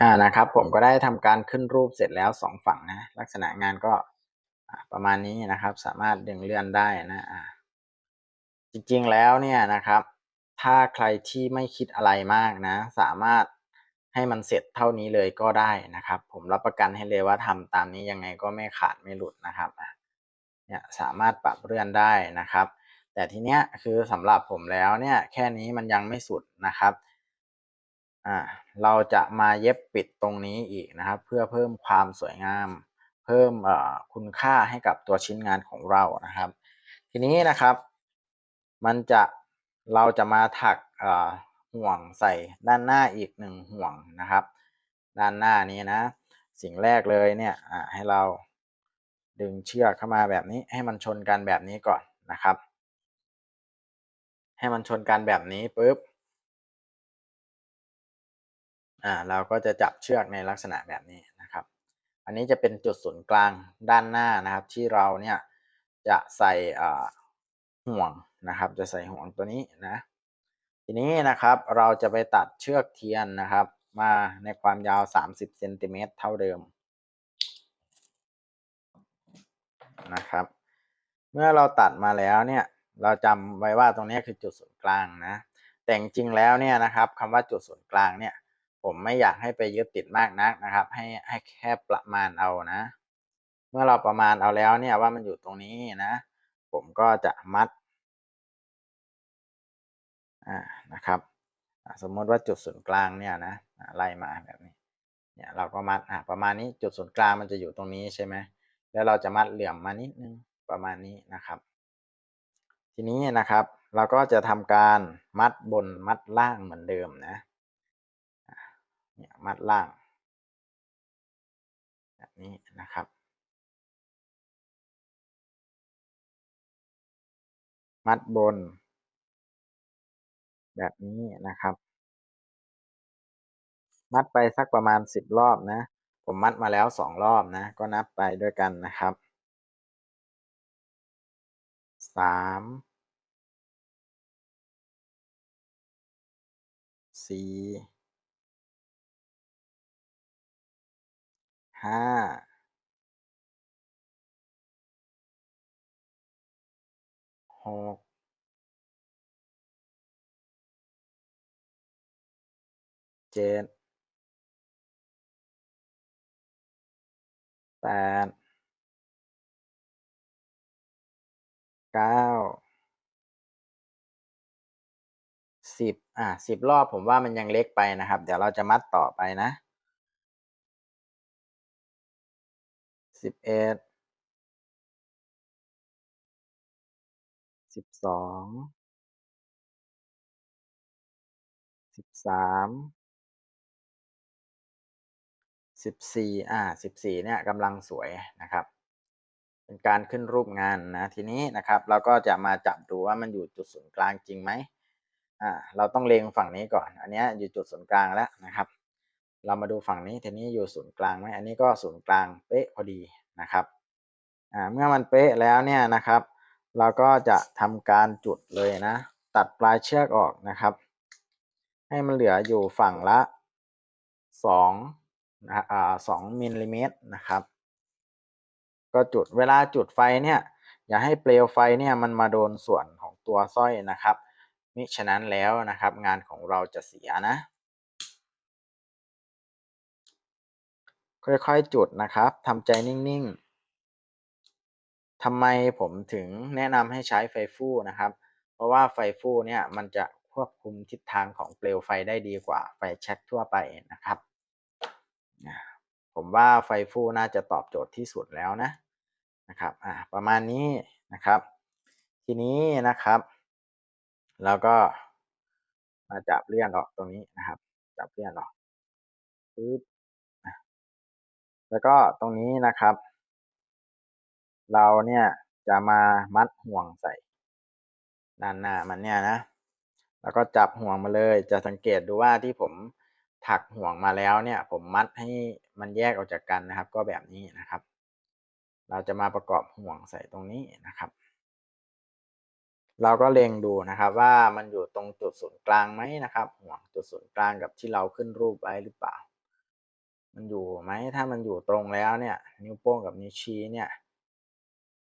อ่านะครับ ผมก็ได้ทำการขึ้นรูปเสร็จแล้วสองฝั่งนะ ลักษณะงานก็ประมาณนี้นะครับ สามารถดึงเลื่อนได้นะอ่าจริงๆแล้วเนี่ยนะครับ ถ้าใครที่ไม่คิดอะไรมากนะ สามารถให้มันเสร็จเท่านี้เลยก็ได้นะครับ ผมรับประกันให้เลยว่าทำตามนี้ยังไงก็ไม่ขาดไม่หลุดนะครับเนี่ยสามารถปรับเลื่อนได้นะครับ แต่ทีเนี้ยคือสำหรับผมแล้วเนี่ยแค่นี้มันยังไม่สุดนะครับ อ่าเราจะมาเย็บปิดตรงนี้อีกนะครับ เพื่อเพิ่มความสวยงาม เพิ่มคุณค่าให้กับตัวชิ้นงานของเรานะครับ ทีนี้นะครับ มันจะเราจะมาถักห่วงใส่ด้านหน้าอีกหนึ่งห่วงนะครับ ด้านหน้านี้นะ สิ่งแรกเลยเนี่ยให้เราดึงเชือกเข้ามาแบบนี้ ให้มันชนกันแบบนี้ก่อนนะครับ ให้มันชนกันแบบนี้ปุ๊บ อ่าเราก็จะจับเชือกในลักษณะแบบนี้นะครับ อันนี้จะเป็นจุดศูนย์กลางด้านหน้านะครับ ที่เราเนี่ยจะใส่ห่วงนะครับ จะใส่ห่วงตัวนี้นะทีนี้นะครับเราจะไปตัดเชือกเทียนนะครับ มาในความยาว 30เซนติเมตรเท่าเดิมนะครับ เมื่อเราตัดมาแล้วเนี่ยเราจำไว้ว่าตรงนี้คือจุดศูนย์กลางนะ แต่จริงๆแล้วเนี่ยนะครับคำว่าจุดศูนย์กลางเนี่ย ผมไม่อยากให้ไปยึดติดมากนักนะครับ ให้ให้แค่ประมาณเอานะ เมื่อเราประมาณเอาแล้วเนี่ยว่ามันอยู่ตรงนี้นะ ผมก็จะมัดอ่านะครับสมมติว่าจุดศูนย์กลางเนี่ยนะไล่มาแบบนี้เนี่ยเราก็มัดอ่าประมาณนี้จุดศูนย์กลางมันจะอยู่ตรงนี้ใช่ไหมแล้วเราจะมัดเหลี่ยมมานิดนึงประมาณนี้นะครับ ทีนี้นะครับเราก็จะทำการมัดบนมัดล่างเหมือนเดิมนะ เนี่ยมัดล่าง แบบนี้นะครับ มัดบน แบบนี้นะครับ มัดไปสักประมาณสิบรอบนะ ผมมัดมาแล้วสองรอบนะ ก็นับไปด้วยกันนะครับสามสี่ ห้าหกเจ็ดแปดเก้าสิบอะสิบรอบผมว่ามันยังเล็กไปนะครับ เดี๋ยวเราจะมัดต่อไปนะ สิบเอ็ดสิบสองสิบสามสิบสี่อ่าสิบสี่เนี่ยกำลังสวยนะครับ เป็นการขึ้นรูปงานนะทีนี้นะครับ เราก็จะมาจับดูว่ามันอยู่จุดศูนย์กลางจริงไหมอ่าเราต้องเล็งฝั่งนี้ก่อน อันนี้อยู่จุดศูนย์กลางแล้วนะครับ เรามาดูฝั่งนี้ทีนี้อยู่ศูนย์กลางไหมอันนี้ก็ศูนย์กลางเป๊ะพอดีนะครับอ่าเมื่อมันเป๊ะแล้วเนี่ยนะครับ เราก็จะทำการจุดเลยนะ ตัดปลายเชือกออกนะครับ ให้มันเหลืออยู่ฝั่งละสองนะอ่าสองมิลลิเมตรนะครับ ก็จุดเวลาจุดไฟเนี่ยอย่าให้เปลวไฟเนี่ยมันมาโดนส่วนของตัวสร้อยนะครับมิฉะนั้นแล้วนะครับ งานของเราจะเสียนะ ค่อยๆจุดนะครับทำใจนิ่งๆทำไมผมถึงแนะนำให้ใช้ไฟฟู่นะครับ เพราะว่าไฟฟู่เนี่ยมันจะควบคุมทิศทางของเปลวไฟได้ดีกว่าไฟแช็กทั่วไปนะครับ ผมว่าไฟฟู่น่าจะตอบโจทย์ที่สุดแล้วนะนะครับอ่าประมาณนี้นะครับ ทีนี้นะครับเราก็มาจับเลื่อนออกตรงนี้นะครับ จับเลื่อนออกปึ๊บ แล้วก็ตรงนี้นะครับ เราเนี่ยจะมามัดห่วงใส่ด้านหน้ามันเนี่ยนะ แล้วก็จับห่วงมาเลย จะสังเกตดูว่าที่ผมถักห่วงมาแล้วเนี่ย ผมมัดให้มันแยกออกจากกันนะครับ ก็แบบนี้นะครับ เราจะมาประกอบห่วงใส่ตรงนี้นะครับ เราก็เล็งดูนะครับ ว่ามันอยู่ตรงจุดศูนย์กลางไหมนะครับ ห่วงจุดศูนย์กลางกับที่เราขึ้นรูปไว้หรือเปล่า มันอยู่ไหมถ้ามันอยู่ตรงแล้วเนี่ย นิ้วโป้งกับนิ้วชี้เนี่ย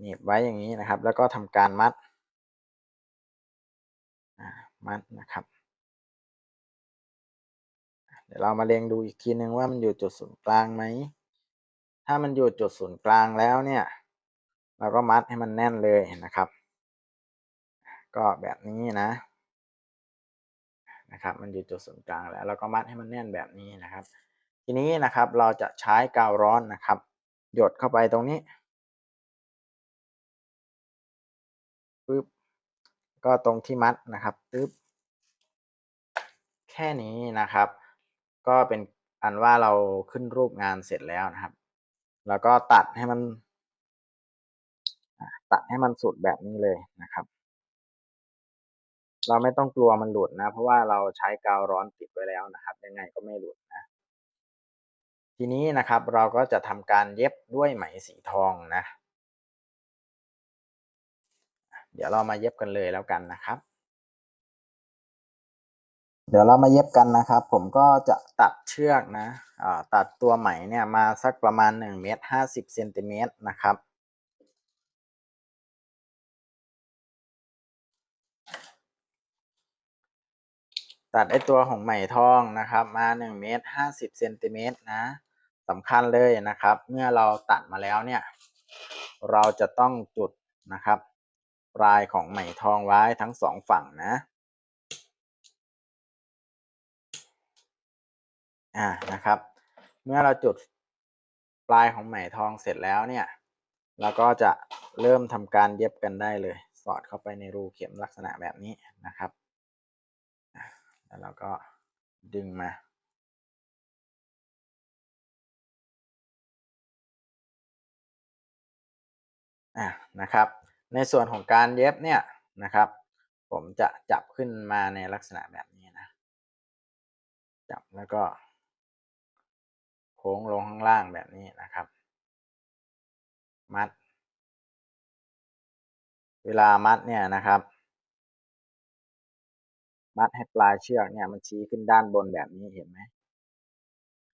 หนีบไว้อย่างนี้นะครับ แล้วก็ทำการมัดมัดนะครับ เดี๋ยวเรามาเล็งดูอีกทีนึงว่ามันอยู่จุดศูนย์กลางไหม ถ้ามันอยู่จุดศูนย์กลางแล้วเนี่ย เราก็มัดให้มันแน่นเลยนะครับ ก็แบบนี้นะนะครับ มันอยู่จุดศูนย์กลางแล้ว เราก็มัดให้มันแน่นแบบนี้นะครับ ทีนี้นะครับเราจะใช้กาวร้อนนะครับ หยดเข้าไปตรงนี้ปึ๊บก็ตรงที่มัดนะครับปึ๊บแค่นี้นะครับ ก็เป็นอันว่าเราขึ้นรูปงานเสร็จแล้วนะครับ แล้วก็ตัดให้มัน ตัดให้มันสุดแบบนี้เลยนะครับ เราไม่ต้องกลัวมันหลุดนะ เพราะว่าเราใช้กาวร้อนติดไว้แล้วนะครับ ยังไงก็ไม่หลุด ทีนี้นะครับเราก็จะทำการเย็บด้วยไหมสีทองนะ เดี๋ยวเรามาเย็บกันเลยแล้วกันนะครับ เดี๋ยวเรามาเย็บกันนะครับ ผมก็จะตัดเชือกนะตัดตัวไหมเนี่ยมาสักประมาณ1เมตร50เซนติเมตรนะครับตัดไอตัวของไหมทองนะครับ มา1เมตร50เซนติเมตรนะ สำคัญเลยนะครับ เมื่อเราตัดมาแล้วเนี่ย เราจะต้องจุดนะครับ ปลายของไหมทองไว้ทั้งสองฝั่งนะอ่านะครับ เมื่อเราจุดปลายของไหมทองเสร็จแล้วเนี่ย เราก็จะเริ่มทำการเย็บกันได้เลย สอดเข้าไปในรูเข็มลักษณะแบบนี้นะครับแล้วเราก็ดึงมา อะนะครับ ในส่วนของการเย็บเนี่ยนะครับ ผมจะจับขึ้นมาในลักษณะแบบนี้นะ จับแล้วก็ โค้งลงข้างล่างแบบนี้นะครับ มัด เวลามัดเนี่ยนะครับ มัดให้ปลายเชือกเนี่ยมันชี้ขึ้นด้านบนแบบนี้เห็นไหม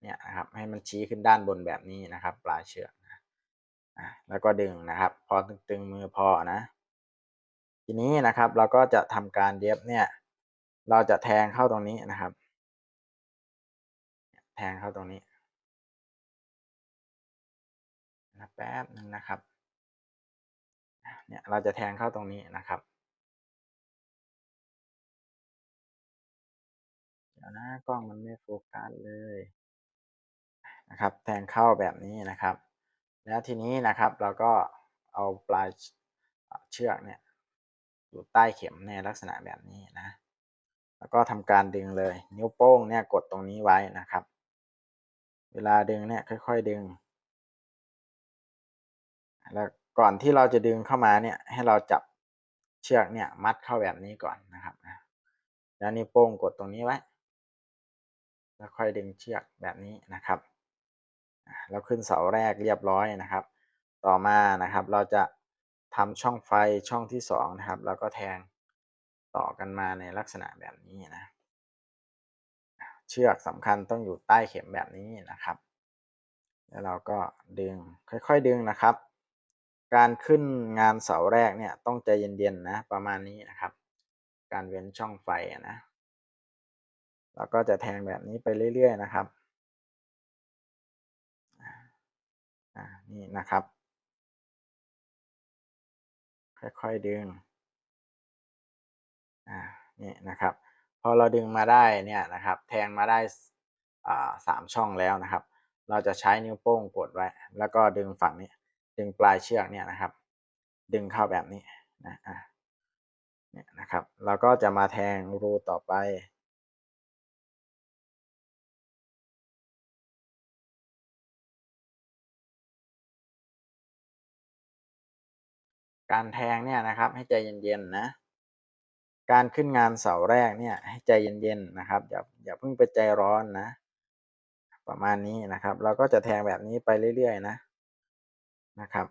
เนี่ยนะครับให้มันชี้ขึ้นด้านบนแบบนี้นะครับ ปลายเชือก แล้วก็ดึงนะครับ พอตึงๆมือพอนะ ทีนี้นะครับเราก็จะทำการเย็บเนี่ย เราจะแทงเข้าตรงนี้นะครับ แทงเข้าตรงนี้นะแป๊บนึงนะครับ เนี่ยเราจะแทงเข้าตรงนี้นะครับเดี๋ยวนะกล้องมันไม่โฟกัสเลยนะครับ แทงเข้าแบบนี้นะครับ แล้วทีนี้นะครับเราก็เอาปลายเชือกเนี่ยอยู่ใต้เข็มในลักษณะแบบนี้นะ แล้วก็ทำการดึงเลย นิ้วโป้งเนี่ยกดตรงนี้ไว้นะครับ เวลาดึงเนี่ยค่อย ๆดึง แล้วก่อนที่เราจะดึงเข้ามาเนี่ยให้เราจับเชือกเนี่ยมัดเข้าแบบนี้ก่อนนะครับแล้วนิ้วโป้งกดตรงนี้ไว้ แล้วค่อยดึงเชือกแบบนี้นะครับ แล้วขึ้นเสาแรกเรียบร้อยนะครับ ต่อมานะครับ เราจะทำช่องไฟช่องที่สองนะครับ แล้วก็แทงต่อกันมาในลักษณะแบบนี้นะเชือกสำคัญต้องอยู่ใต้เข็มแบบนี้นะครับ แล้วเราก็ดึงค่อยๆดึงนะครับ การขึ้นงานเสาแรกเนี่ยต้องใจเย็นๆนะประมาณนี้นะครับ การเว้นช่องไฟนะเราก็จะแทงแบบนี้ไปเรื่อย ๆ นะครับ อ่า นี่นะครับ ค่อยๆดึงอ่านี่นะครับ พอเราดึงมาได้เนี่ยนะครับ แทงมาได้อ่าสามช่องแล้วนะครับ เราจะใช้นิ้วโป้งกดไว้ แล้วก็ดึงฝั่งนี้ ดึงปลายเชือกเนี่ยนะครับ ดึงเข้าแบบนี้นะอ่าเนี่ยนะครับ เราก็จะมาแทงรูต่อไป การแทงเนี่ยนะครับ ให้ใจเย็นๆนะ การขึ้นงานเสาแรกเนี่ย ให้ใจเย็นๆนะครับ อย่าอย่าเพิ่งไปใจร้อนนะ ประมาณนี้นะครับ เราก็จะแทงแบบนี้ไปเรื่อยๆนะนะครับ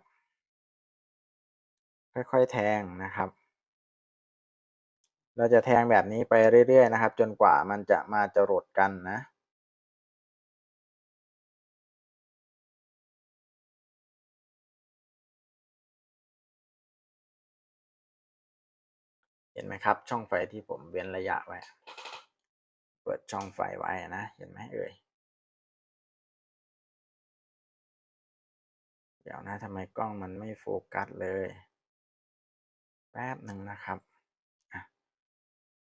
ค่อยๆแทงนะครับ เราจะแทงแบบนี้ไปเรื่อยๆนะครับ จนกว่ามันจะมาจรดกันนะ ห็นไหมครับ ช่องไฟที่ผมเว้นระยะไว้ เปิดช่องไฟไว้นะ เห็นไหมเอ่ย เดี๋ยวนะทำไมกล้องมันไม่โฟกัสเลย แป๊บหนึ่งนะครับ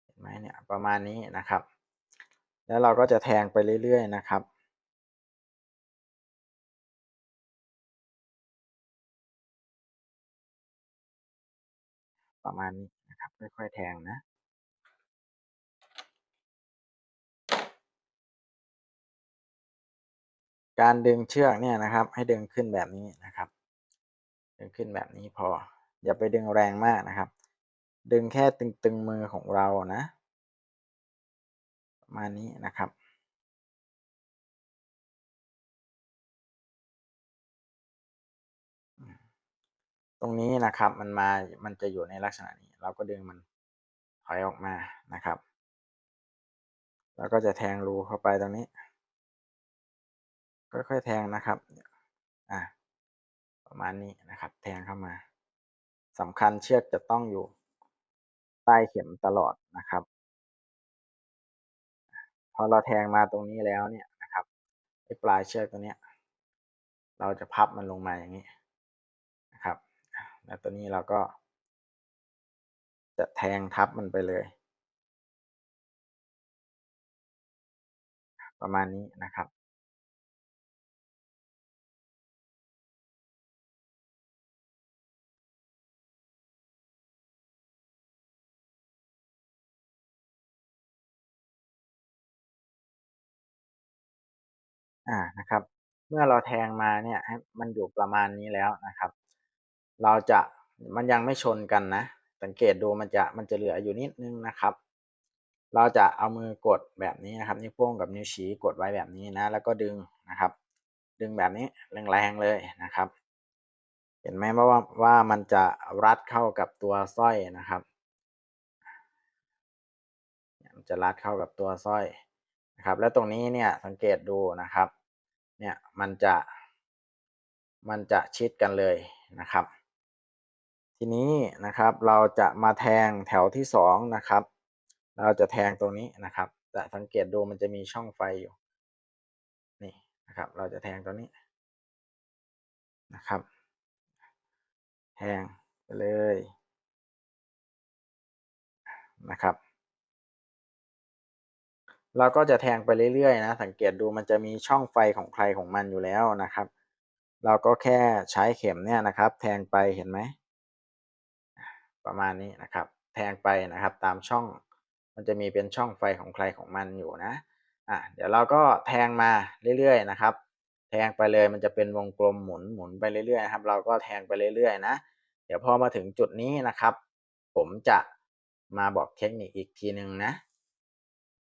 เห็นไหมเนี่ยประมาณนี้นะครับ แล้วเราก็จะแทงไปเรื่อยๆนะครับประมาณนี้ นะครับ ค่อยๆแทงนะ การดึงเชือกเนี่ยนะครับ ให้ดึงขึ้นแบบนี้นะครับ ดึงขึ้นแบบนี้พอ อย่าไปดึงแรงมากนะครับ ดึงแค่ตึงๆมือของเรานะประมาณนี้นะครับตรงนี้นะครับมันมา มันจะอยู่ในลักษณะนี้ เราก็ดึงมันถอยออกมานะครับ แล้วก็จะแทงรูเข้าไปตรงนี้ค่อยๆแทงนะครับ อะ ประมาณนี้นะครับ แทงเข้ามาสำคัญเชือกจะต้องอยู่ใต้เข็มตลอดนะครับ พอเราแทงมาตรงนี้แล้วเนี่ยนะครับไอ้ปลายเชือกตัวเนี้ย เราจะพับมันลงมาอย่างนี้นะครับ แล้วตัวนี้เราก็ จะแทงทับมันไปเลย ประมาณนี้นะครับ อ่านะครับ เมื่อเราแทงมาเนี่ยให้มันอยู่ประมาณนี้แล้วนะครับ เราจะมันยังไม่ชนกันนะ สังเกตดูมันจะมันจะเหลืออยู่นิดนึงนะครับ เราจะเอามือกดแบบนี้นะครับ นิ้วโป้งกับนิ้วชี้กดไว้แบบนี้นะ แล้วก็ดึงนะครับ ดึงแบบนี้แรงๆเลยนะครับ เห็นไหมว่าว่ามันจะรัดเข้ากับตัวสร้อยนะครับมันจะรัดเข้ากับตัวสร้อยนะครับ แล้วตรงนี้เนี่ยสังเกตดูนะครับ เนี่ยมันจะมันจะชิดกันเลยนะครับ ทีนี้นะครับเราจะมาแทงแถวที่สองนะครับ เราจะแทงตรงนี้นะครับ แต่สังเกตดูมันจะมีช่องไฟอยู่นี่นะครับ เราจะแทงตัวนี้นะครับ แทงไปเลยนะครับ เราก็จะแทงไปเรื่อยๆนะ สังเกตดูมันจะมีช่องไฟของใครของมันอยู่แล้วนะครับ เราก็แค่ใช้เข็มเนี่ยนะครับ แทงไปเห็นไหม ประมาณนี้นะครับ แทงไปนะครับตามช่อง มันจะมีเป็นช่องไฟของใครของมันอยู่นะอะเดี๋ยวเราก็แทงมาเรื่อยๆนะครับ แทงไปเลยมันจะเป็นวงกลมหมุนหมุนไปเรื่อยๆครับเราก็แทงไปเรื่อยๆนะ เดี๋ยวพอมาถึงจุดนี้นะครับ ผมจะมาบอกเทคนิคอีกทีหนึ่งนะ